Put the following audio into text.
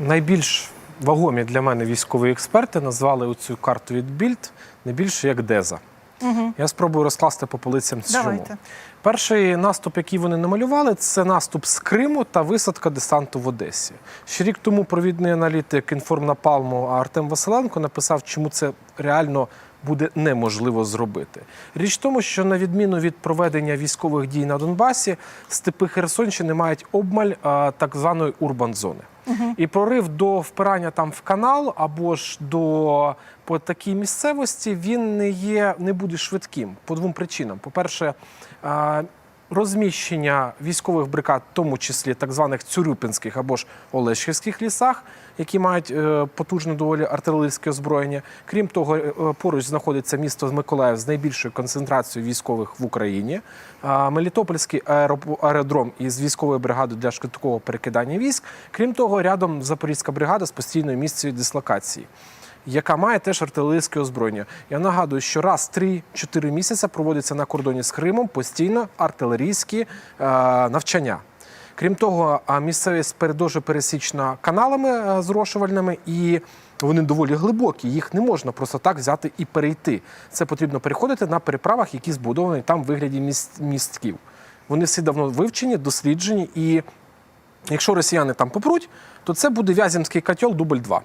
найбільш вагомі для мене військові експерти назвали оцю карту від Більд не більше як Деза. Угу. Я спробую розкласти по полицям чому. Перший наступ, який вони намалювали, це наступ з Криму та висадка десанту в Одесі. Ще рік тому провідний аналітик інформнапалму Артем Василенко написав, чому це реально буде неможливо зробити. Річ в тому, що на відміну від проведення військових дій на Донбасі, степи Херсонщини мають обмаль а, так званої урбан-зони. І прорив до впирання там в канал або ж до по такій місцевості він не є, не буде швидким по двом причинам. По-перше, а, розміщення військових бригад, в тому числі так званих Цюрюпінських або ж Олешківських лісах, які мають е, потужне доволі артилерійське озброєння. Крім того, е, поруч знаходиться місто Миколаїв з найбільшою концентрацією військових в Україні. Мелітопольський аеродром із військовою бригадою для швидкого перекидання військ. Крім того, рядом Запорізька бригада з постійною місцею дислокації яка має теж артилерійське озброєння. Я нагадую, що раз 3-4 місяці проводиться на кордоні з Кримом постійно артилерійські е, навчання. Крім того, місцевість перед- дуже пересічна каналами е, зрошувальними, і вони доволі глибокі. Їх не можна просто так взяти і перейти. Це потрібно переходити на переправах, які збудовані там в вигляді міст, містків. Вони всі давно вивчені, досліджені, і якщо росіяни там попруть, то це буде Вяземський котел дубль 2.